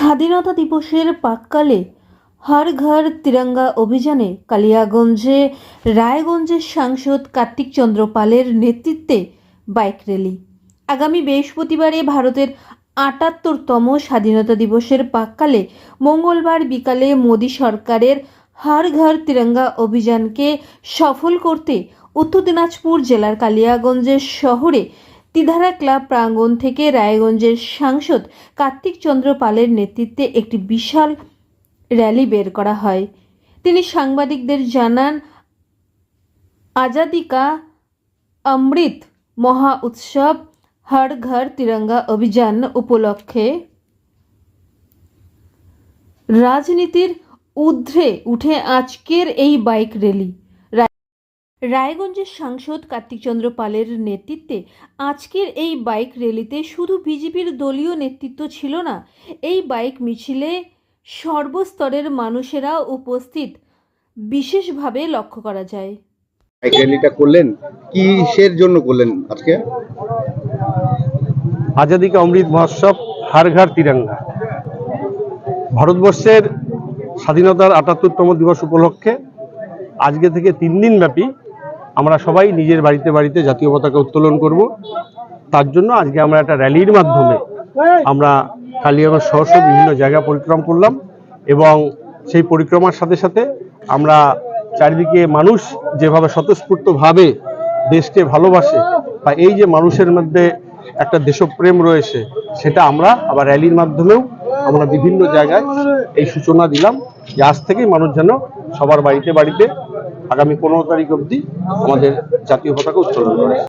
স্বাধীনতা দিবসের প্রাক্কালে হর ঘর তিরঙ্গা অভিযানে কালিয়াগঞ্জে রায়গঞ্জের সাংসদ কার্তিক চন্দ্র পালের নেতৃত্বে বাইক র্যালি। আগামী বৃহস্পতিবারে ভারতের আটাত্তরতম স্বাধীনতা দিবসের প্রাক্কালে মঙ্গলবার বিকালে মোদী সরকারের হর ঘর তিরঙ্গা অভিযানকে সফল করতে উত্তর দিনাজপুর জেলার কালিয়াগঞ্জের শহরে তিধারা ক্লাব প্রাঙ্গণ থেকে রায়গঞ্জের সাংসদ কার্তিক চন্দ্র পালের নেতৃত্বে একটি বিশাল র্যালি বের করা হয়। তিনি সাংবাদিকদের জানান, আজাদিকা অমৃত মহা উৎসব, হর ঘর তিরঙ্গা অভিযান উপলক্ষে রাজনীতির ঊর্ধ্বে উঠে আজকের এই বাইক র্যালি। রায়গঞ্জের সাংসদ কার্তিকচন্দ্র পালের নেতৃত্বে আজকের এই বাইক র্যালিতে শুধু বিজেপির দলীয় নেতৃত্ব ছিল না এই বাইক মিছিলে সর্বস্তরের মানুষেরা উপস্থিত বিশেষভাবে লক্ষ্য করা যায়। বাইক র্যালিটা করলেন? কিসের জন্য করলেন আজকে? আজাদি কা অমৃত মহোৎসব হার ঘর তিরঙ্গা। ভারতবর্ষের স্বাধীনতার আটাত্তরতম দিবস উপলক্ষে আজকে থেকে তিন দিন ব্যাপী আমরা সবাই নিজের বাড়িতে বাড়িতে জাতীয় পতাকা উত্তোলন করব। তার জন্য আজকে আমরা একটা র্যালির মাধ্যমে আমরা কালিয়াগঞ্জ সহ বিভিন্ন জায়গা পরিক্রম করলাম এবং সেই পরিক্রমার সাথে সাথে আমরা চারিদিকে মানুষ যেভাবে স্বতঃস্ফূর্তভাবে দেশকে ভালোবাসে বা এই যে মানুষের মধ্যে একটা দেশপ্রেম রয়েছে, সেটা আমরা আবার র্যালির মাধ্যমেও আমরা বিভিন্ন জায়গায় এই সূচনা দিলাম যে আজ থেকেই মানুষ যেন সবার বাড়িতে বাড়িতে আগামী পনেরো তারিখ অব্দি আমাদের জাতীয় পতাকা উত্তোলন করে